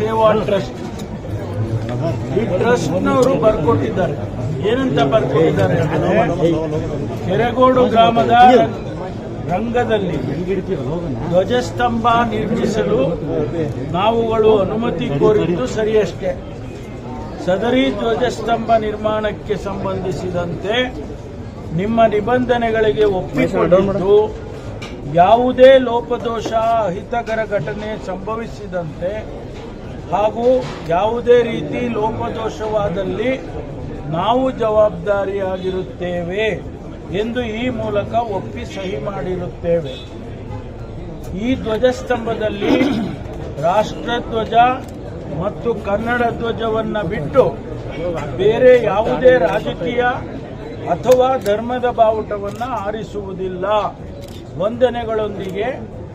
ಸೇವಾ ಟ್ರಸ್ಟ್. ಈ ಟ್ರಸ್ಟ್ನವರು ಬರ್ಕೊಟ್ಟಿದ್ದಾರೆ. ಏನಂತ ಬರ್ಕೊಟ್ಟಿದ್ದಾರೆ ಕೆರೆಗೋಡು ಗ್ರಾಮದ ರಂಗದಲ್ಲಿ ಧ್ವಜಸ್ತಂಭ ನಿರ್ಮಿಸಲು ನಾವುಗಳು ಅನುಮತಿ ಕೋರಿದ್ದು ಸರಿಯಷ್ಟೇ. ಸದರಿ ಧ್ವಜಸ್ತಂಭ ನಿರ್ಮಾಣಕ್ಕೆ ಸಂಬಂಧಿಸಿದಂತೆ ನಿಮ್ಮ ನಿಬಂಧನೆಗಳಿಗೆ ಒಪ್ಪಿಕೊಂಡಿದ್ದು, ಯಾವುದೇ ಲೋಪದೋಷ, ಅಹಿತಕರ ಘಟನೆ ಸಂಭವಿಸಿದಂತೆ ಹಾಗೂ ಯಾವುದೇ ರೀತಿ ಲೋಪದೋಷವಾದಲ್ಲಿ ನಾವು ಜವಾಬ್ದಾರಿಯಾಗಿರುತ್ತೇವೆ ಎಂದು ಈ ಮೂಲಕ ಒಪ್ಪಿ ಸಹಿ ಮಾಡಿರುತ್ತೇವೆ. ಈ ಧ್ವಜಸ್ತಂಭದಲ್ಲಿ ರಾಷ್ಟ್ರಧ್ವಜ ಮತ್ತು ಕನ್ನಡ ಧ್ವಜವನ್ನು ಬಿಟ್ಟು ಬೇರೆ ಯಾವುದೇ ರಾಜಕೀಯ ಅಥವಾ ಧರ್ಮದ ಬಾವುಟವನ್ನು ಆರಿಸುವುದಿಲ್ಲ. ವಂದನೆಗಳೊಂದಿಗೆ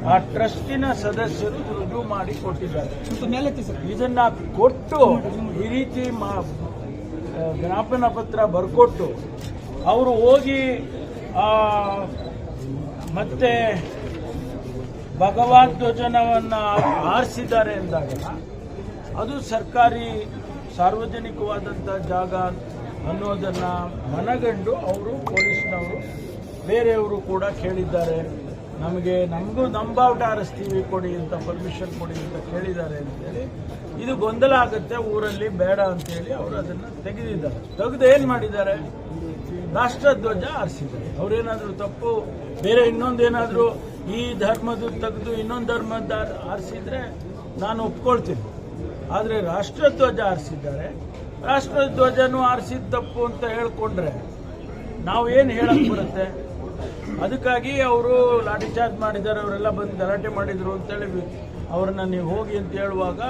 ಆ ಟ್ರಸ್ಟಿನ ಸದಸ್ಯರು ರುಜು ಮಾಡಿ ಕೊಟ್ಟಿದ್ದಾರೆ. ಇದನ್ನ ಕೊಟ್ಟು ಈ ರೀತಿ ಜ್ಞಾಪನ ಪತ್ರ ಬರ್ಕೊಟ್ಟು ಅವರು ಹೋಗಿ ಆ, ಮತ್ತೆ ಭಗವಾನ್ ಧ್ವಜನವನ್ನ ಆರಿಸಿದ್ದಾರೆ ಎಂದಾಗ ಅದು ಸರ್ಕಾರಿ ಸಾರ್ವಜನಿಕವಾದಂಥ ಜಾಗ ಅನ್ನೋದನ್ನ ಮನಗಂಡು ಅವರು ಪೊಲೀಸ್ನವರು ಬೇರೆಯವರು ಕೂಡ ಕೇಳಿದ್ದಾರೆ. ನಮಗೆ ನಮಗೂ ನಮ್ಮ ಬಾವುಟ ಆರಿಸ್ತೀವಿ ಕೊಡಿ ಅಂತ ಪರ್ಮಿಷನ್ ಕೊಡಿ ಅಂತ ಕೇಳಿದ್ದಾರೆ ಅಂತೇಳಿ ಇದು ಗೊಂದಲ ಆಗುತ್ತೆ, ಊರಲ್ಲಿ ಬೇಡ ಅಂತೇಳಿ ಅವರು ಅದನ್ನು ತೆಗೆದಿದ್ದಾರೆ. ತೆಗೆದು ಏನು ಮಾಡಿದ್ದಾರೆ? ರಾಷ್ಟ್ರಧ್ವಜ ಆರಿಸಿದ್ದಾರೆ. ಅವರೇನಾದರೂ ತಪ್ಪು, ಬೇರೆ ಇನ್ನೊಂದೇನಾದರೂ ಈ ಧರ್ಮದ ತೆಗೆದು ಇನ್ನೊಂದು ಧರ್ಮದ ಆರಿಸಿದ್ರೆ ನಾನು ಒಪ್ಕೊಳ್ತೀನಿ. ಆದರೆ ರಾಷ್ಟ್ರಧ್ವಜ ಆರಿಸಿದ್ದಾರೆ. ರಾಷ್ಟ್ರಧ್ವಜನೂ ಆರಿಸಿದ ತಪ್ಪು ಅಂತ ಹೇಳ್ಕೊಂಡ್ರೆ ನಾವು ಏನು ಹೇಳಕ್ಕೆ ಬರುತ್ತೆ? ಅದಕ್ಕಾಗಿ ಅವರು ಲಾಠಿ ಚಾರ್ಜ್ ಮಾಡಿದ್ದಾರೆ, ಅವರೆಲ್ಲ ಬಂದು ಗಲಾಟೆ ಮಾಡಿದ್ರು ಅಂತೇಳಿ ಅವ್ರನ್ನ ನೀವು ಹೋಗಿ ಅಂತ ಹೇಳುವಾಗ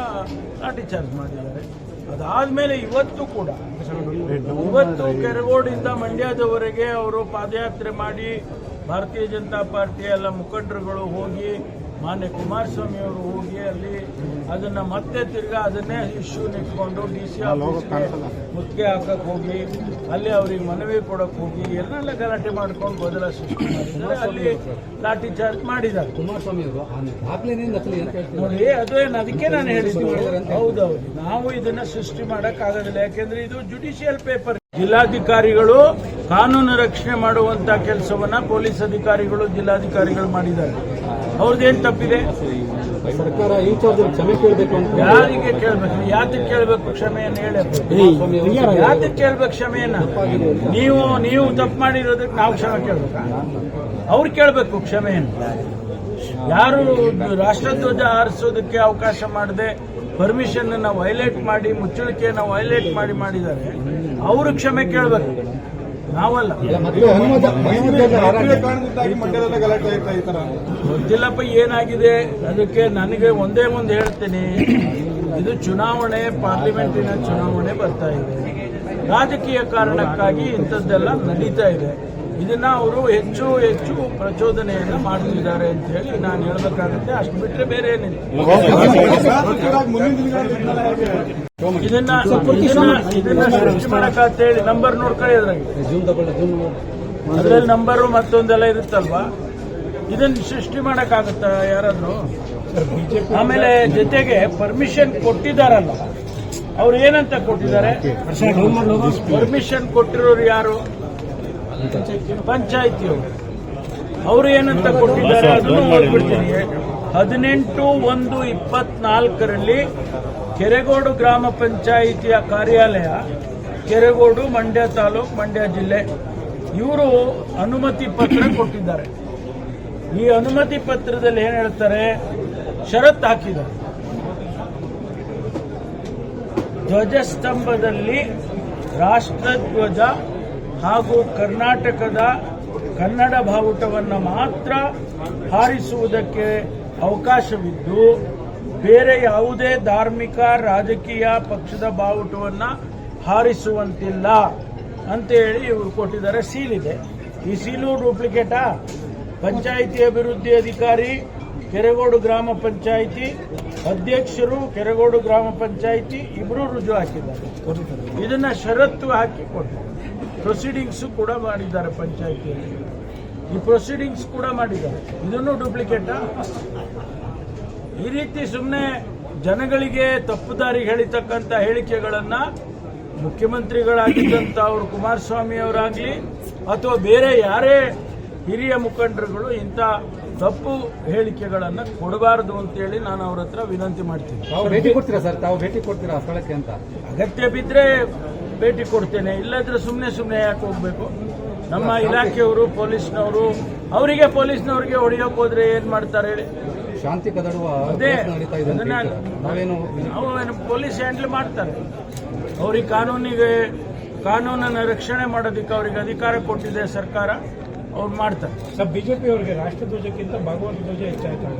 ಲಾಠಿ ಚಾರ್ಜ್ ಮಾಡಿದ್ದಾರೆ. ಅದಾದ್ಮೇಲೆ ಇವತ್ತು ಕೂಡ, ಇವತ್ತು ಕೆರಗೋಡಿಂದ ಮಂಡ್ಯದವರೆಗೆ ಅವರು ಪಾದಯಾತ್ರೆ ಮಾಡಿ, ಭಾರತೀಯ ಜನತಾ ಪಾರ್ಟಿಯ ಎಲ್ಲ ಮುಖಂಡರುಗಳು ಹೋಗಿ ಮಾನ್ಯ ಕುಮಾರಸ್ವಾಮಿ ಅವರು ಹೋಗಿ ಅಲ್ಲಿ ಅದನ್ನ ಮತ್ತೆ ತಿರ್ಗಾ ಅದನ್ನೇ ಇಶ್ಯೂ ನಿಂತ್ಕೊಂಡು ಡಿ ಸಿ ಆಫೀಸ್ಗೆ ಮುತ್ತಿಗೆ ಹಾಕಕ್ ಹೋಗಿ ಅಲ್ಲಿ ಅವ್ರಿಗೆ ಮನವಿ ಕೊಡಕ್ ಹೋಗಿ ಎಲ್ಲೆಲ್ಲ ಗಲಾಟೆ ಮಾಡ್ಕೊಂಡು ಗೊಂದಲ ಸೃಷ್ಟಿ ಮಾಡಿದ್ದಾರೆ. ಅಲ್ಲಿ ಲಾಠಿ ಚಾರ್ಜ್ ಮಾಡಿದ್ದಾರೆ. ಕುಮಾರಸ್ವಾಮಿ ಅವರು ಆ ದಾಖಲೆನೇ ನಕಲಿ ಅಂತ ಹೇಳ್ತಾರೆ? ನೋಡಿ ಅದೇನು ಅದಕ್ಕೆ ನಾನು ಹೇಳಿದ್ದು. ಹೌದೌದು. ನಾವು ಇದನ್ನ ಸೃಷ್ಟಿ ಮಾಡಕ್ ಆಗೋದಿಲ್ಲ. ಯಾಕೆಂದ್ರೆ ಇದು ಜುಡಿಷಿಯಲ್ ಪೇಪರ್ ಜಿಲ್ಲಾಧಿಕಾರಿಗಳು ಕಾನೂನು ರಕ್ಷಣೆ ಮಾಡುವಂತ ಕೆಲಸವನ್ನ ಪೊಲೀಸ್ ಅಧಿಕಾರಿಗಳು ಜಿಲ್ಲಾಧಿಕಾರಿಗಳು ಮಾಡಿದ್ದಾರೆ. ಅವ್ರದ್ದೇನ್ ತಪ್ಪಿದೆ? ಸರ್ಕಾರ ಇನ್ಚಾರ್ಜ್ ಕ್ಷಮೆ ಕೇಳಬೇಕು ಅಂತ ಯಾರಿಗೆ ಕೇಳ್ಬೇಕು? ಯಾತಕ್ಕೆ ಕೇಳ್ಬೇಕು ಕ್ಷಮೆಯನ್ನು ಹೇಳಬೇಕು ಯಾತಕ್ಕೆ ಕೇಳ್ಬೇಕು ಕ್ಷಮೆಯನ್ನ? ನೀವು ನೀವು ತಪ್ಪು ಮಾಡಿರೋದಕ್ಕೆ ನಾವು ಕ್ಷಮೆ ಕೇಳ್ಬೇಕಾ? ಅವ್ರು ಕೇಳಬೇಕು ಕ್ಷಮೆಯನ್ನು. ಯಾರು ರಾಷ್ಟ್ರಧ್ವಜ ಹಾರಿಸೋದಕ್ಕೆ ಅವಕಾಶ ಮಾಡದೆ ಪರ್ಮಿಷನ್ ಅನ್ನ ವೈಲೇಟ್ ಮಾಡಿ ಮುಚ್ಚಳಿಕೆಯನ್ನ ವೈಲೇಟ್ ಮಾಡಿ ಮಾಡಿದ್ದಾರೆ ಅವರು ಕ್ಷಮೆ ಕೇಳಬೇಕು. ನಾವಲ್ಲ. ಗೊತ್ತಿಲ್ಲಪ್ಪ ಏನಾಗಿದೆ? ಅದಕ್ಕೆ ನನಗೆ ಒಂದೇ ಒಂದು ಹೇಳ್ತೀನಿ. ಇದು ಚುನಾವಣೆ ಪಾರ್ಲಿಮೆಂಟಿನ ಚುನಾವಣೆ ಬರ್ತಾ ಇದೆ. ರಾಜಕೀಯ ಕಾರಣಕ್ಕಾಗಿ ಇಂಥದ್ದೆಲ್ಲ ನಡೀತಾ ಇದೆ. ಇದನ್ನ ಅವರು ಹೆಚ್ಚು ಹೆಚ್ಚು ಪ್ರಚೋದನೆಯನ್ನ ಮಾಡ್ತಿದ್ದಾರೆ ಅಂತ ಹೇಳಿ ನಾನು ಹೇಳಬೇಕಾಗುತ್ತೆ. ಅಷ್ಟು ಬಿಟ್ಟರೆ ಬೇರೆ ಏನಿಲ್ಲ. ಇದನ್ನ ಇದನ್ನ ಸೃಷ್ಟಿ ಮಾಡಕ್ ಅಂತ ಹೇಳಿ. ನಂಬರ್ ನೋಡ್ಕೊಳ್ಳಿ ಅದ್ರಾಗೆ ಜೂಮ್ ಅದ್ರಲ್ಲಿ ನಂಬರು ಮತ್ತೊಂದೆಲ್ಲ ಇರುತ್ತಲ್ವಾ? ಇದನ್ನ ಸೃಷ್ಟಿ ಮಾಡೋಕ್ಕಾಗುತ್ತಾ ಯಾರಾದರೂ? ಆಮೇಲೆ ಜೊತೆಗೆ ಪರ್ಮಿಷನ್ ಕೊಟ್ಟಿದಾರಲ್ಲ ಅವ್ರು ಏನಂತ ಕೊಟ್ಟಿದ್ದಾರೆ? ಪರ್ಮಿಷನ್ ಕೊಟ್ಟಿರೋರು ಯಾರು? ಪಂಚಾಯಿತಿಯವರು ಅವರು ಏನಂತ ಕೊಟ್ಟಿದ್ದಾರೆ ಅದನ್ನು ಓದ್ಬಿಡ್ತೀನಿ ಹದಿನೆಂಟು ಒಂದು ಇಪ್ಪತ್ನಾಲ್ಕರಲ್ಲಿ ಕೆರೆಗೋಡು ಗ್ರಾಮ ಪಂಚಾಯಿತಿಯ ಕಾರ್ಯಾಲಯ ಕೆರೆಗೋಡು ಮಂಡ್ಯ ತಾಲೂಕು ಮಂಡ್ಯ ಜಿಲ್ಲೆ ಇವರು ಅನುಮತಿ ಪತ್ರ ಕೊಟ್ಟಿದ್ದಾರೆ. ಈ ಅನುಮತಿ ಪತ್ರದಲ್ಲಿ ಏನ್ ಹೇಳ್ತಾರೆ? ಷರತ್ತು ಹಾಕಿದ್ದಾರೆ. ಧ್ವಜಸ್ತಂಭದಲ್ಲಿ ರಾಷ್ಟ್ರಧ್ವಜ ಹಾಗೂ ಕರ್ನಾಟಕದ ಕನ್ನಡ ಬಾವುಟವನ್ನು ಮಾತ್ರ ಹಾರಿಸುವುದಕ್ಕೆ ಅವಕಾಶವಿದ್ದು, ಬೇರೆ ಯಾವುದೇ ಧಾರ್ಮಿಕ, ರಾಜಕೀಯ ಪಕ್ಷದ ಬಾವುಟವನ್ನು ಹಾರಿಸುವಂತಿಲ್ಲ ಅಂತೇಳಿ ಇವರು ಕೊಟ್ಟಿದ್ದಾರೆ ಸೀಲಿದೆ ಈ ಸೀಲು ಡೂಪ್ಲಿಕೇಟಾ? ಪಂಚಾಯಿತಿ ಅಭಿವೃದ್ಧಿ ಅಧಿಕಾರಿ, ಕೆರೆಗೋಡು ಗ್ರಾಮ ಪಂಚಾಯಿತಿ ಅಧ್ಯಕ್ಷರು, ಕೆರೆಗೋಡು ಗ್ರಾಮ ಪಂಚಾಯಿತಿ ಇಬ್ಬರು ರುಜು ಹಾಕಿದ್ದಾರೆ. ಇದನ್ನು ಷರತ್ತು ಹಾಕಿ ಕೊಟ್ಟಿದ್ದಾರೆ. ಪ್ರೊಸೀಡಿಂಗ್ಸ್ ಕೂಡ ಮಾಡಿದ್ದಾರೆ ಪಂಚಾಯಿತಿ ಈ ಪ್ರೊಸೀಡಿಂಗ್ಸ್ ಕೂಡ ಮಾಡಿದ್ದಾರೆ. ಇದನ್ನು ಡೂಪ್ಲಿಕೇಟಾ ಈ ರೀತಿ ಸುಮ್ಮನೆ ಜನಗಳಿಗೆ ತಪ್ಪು ದಾರಿಗೆ ಹೇಳಿತಕ್ಕಂಥ ಹೇಳಿಕೆಗಳನ್ನ ಮುಖ್ಯಮಂತ್ರಿಗಳಾಗಿದ್ದಂಥ ಅವರು ಕುಮಾರಸ್ವಾಮಿ ಅವರಾಗ್ಲಿ ಅಥವಾ ಬೇರೆ ಯಾರೇ ಹಿರಿಯ ಮುಖಂಡರುಗಳು ಇಂಥ ತಪ್ಪು ಹೇಳಿಕೆಗಳನ್ನು ಕೊಡಬಾರದು ಅಂತೇಳಿ ನಾನು ಅವ್ರ ಹತ್ರ ವಿನಂತಿ ಮಾಡ್ತೀನಿ. ಭೇಟಿ ಕೊಡ್ತೀರಾ ಸರ್? ತಾವು ಭೇಟಿ ಕೊಡ್ತೀರಾ ಆ ಸ್ಥಳಕ್ಕೆ ಅಂತ? ಅಗತ್ಯ ಬಿದ್ದರೆ ಭೇಟಿ ಕೊಡ್ತೇನೆ. ಇಲ್ಲದ್ರೆ ಸುಮ್ಮನೆ ಸುಮ್ಮನೆ ಯಾಕೆ ಹೋಗ್ಬೇಕು? ನಮ್ಮ ಇಲಾಖೆಯವರು ಪೊಲೀಸ್ನವರು ಅವರಿಗೆ ಪೊಲೀಸ್ನವರಿಗೆ ಹೊಡೆಯೋಕೆ ಹೋದ್ರೆ ಏನ್ ಮಾಡ್ತಾರೆ ಹೇಳಿ? ಶಾಂತಿ ಕದಡುವ ಅದೇ? ನಾವೇನು ನಾವು ಏನು ಪೊಲೀಸ್ ಹ್ಯಾಂಡಲ್ ಮಾಡ್ತಾರೆ. ಅವ್ರಿಗೆ ಕಾನೂನಿಗೆ ಕಾನೂನನ್ನು ರಕ್ಷಣೆ ಮಾಡೋದಕ್ಕೆ ಅವರಿಗೆ ಅಧಿಕಾರ ಕೊಟ್ಟಿದೆ ಸರ್ಕಾರ ಅವ್ರು ಮಾಡ್ತಾರೆ. ಸರ್ ಬಿಜೆಪಿ ಅವರಿಗೆ ರಾಷ್ಟ್ರಧ್ವಜಕ್ಕಿಂತ ಭಗವದ್ ಧ್ವಜ ಹೆಚ್ಚಾಯ್ತಾರೆ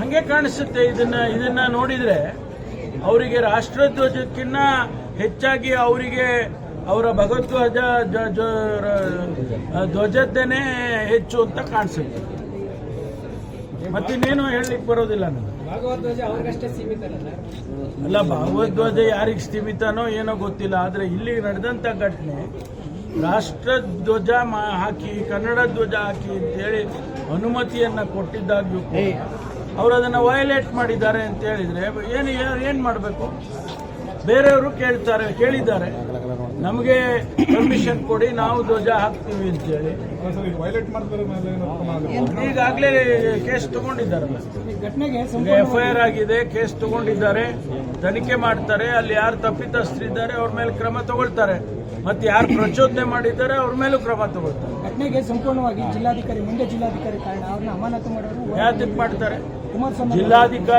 ಹಂಗೆ ಕಾಣಿಸುತ್ತೆ. ಇದನ್ನ ಇದನ್ನ ನೋಡಿದ್ರೆ ಅವರಿಗೆ ರಾಷ್ಟ್ರಧ್ವಜಕ್ಕಿನ್ನ ಹೆಚ್ಚಾಗಿ ಅವರಿಗೆ ಅವರ ಧ್ವ- ಧ್ವಜದ್ದೇನೆ ಹೆಚ್ಚು ಅಂತ ಕಾಣಿಸುತ್ತೆ. ಮತ್ತಿನ್ನೇನು ಹೇಳಲಿಕ್ಕೆ ಬರೋದಿಲ್ಲ ನಾನು. ಅಲ್ಲ ಭಗವದ್ವಜ ಯಾರಿಗೆ ಸ್ಥಿಮಿತನೋ ಏನೋ ಗೊತ್ತಿಲ್ಲ ಆದರೆ ಇಲ್ಲಿ ನಡೆದಂಥ ಘಟನೆ ರಾಷ್ಟ್ರ ಧ್ವಜ ಹಾಕಿ ಕನ್ನಡ ಧ್ವಜ ಹಾಕಿ ಅಂತೇಳಿ ಅನುಮತಿಯನ್ನ ಕೊಟ್ಟಿದ್ದಾಗ್ಯೂ ಅವರು ಅದನ್ನು ವಯಲೇಟ್ ಮಾಡಿದ್ದಾರೆ ಅಂತ ಹೇಳಿದ್ರೆ ಏನು ಏನು ಮಾಡಬೇಕು? ಬೇರೆಯವರು ಕೇಳ್ತಾರೆ ಕೇಳಿದ್ದಾರೆ. ನಮಗೆ ಪರ್ಮಿಷನ್ ಕೊಡಿ ನಾವು ಧ್ವಜ ಹಾಕ್ತೀವಿ ಅಂತೇಳಿ. ಈಗಾಗಲೇ ಕೇಸ್ ತಗೊಂಡಿದ್ದಾರೆ. ಎಫ್ ಐ ಆರ್ ಆಗಿದೆ ಕೇಸ್ ತಗೊಂಡಿದ್ದಾರೆ. ತನಿಖೆ ಮಾಡ್ತಾರೆ ಅಲ್ಲಿ ಯಾರು ತಪ್ಪಿತಸ್ಥರಿದ್ದಾರೆ ಅವ್ರ ಮೇಲೆ ಕ್ರಮ ತಗೊಳ್ತಾರೆ. ಮತ್ತೆ ಯಾರು ಪ್ರಚೋದನೆ ಮಾಡಿದ್ದಾರೆ ಅವ್ರ ಮೇಲೂ ಕ್ರಮ ತಗೊಳ್ತಾರೆ. ಘಟನೆಗೆ ಸಂಪೂರ್ಣವಾಗಿ ಜಿಲ್ಲಾಧಿಕಾರಿ ಮುಂದೆ ಜಿಲ್ಲಾಧಿಕಾರಿ ಕಾರಣ ಅವ್ರನ್ನ ಅಮಾನತು ಮಾಡೋರು ಯಾತಕ್ಕೆ ಮಾಡ್ತಾರೆ ಜಿಲ್ಲಾಧಿಕಾರಿ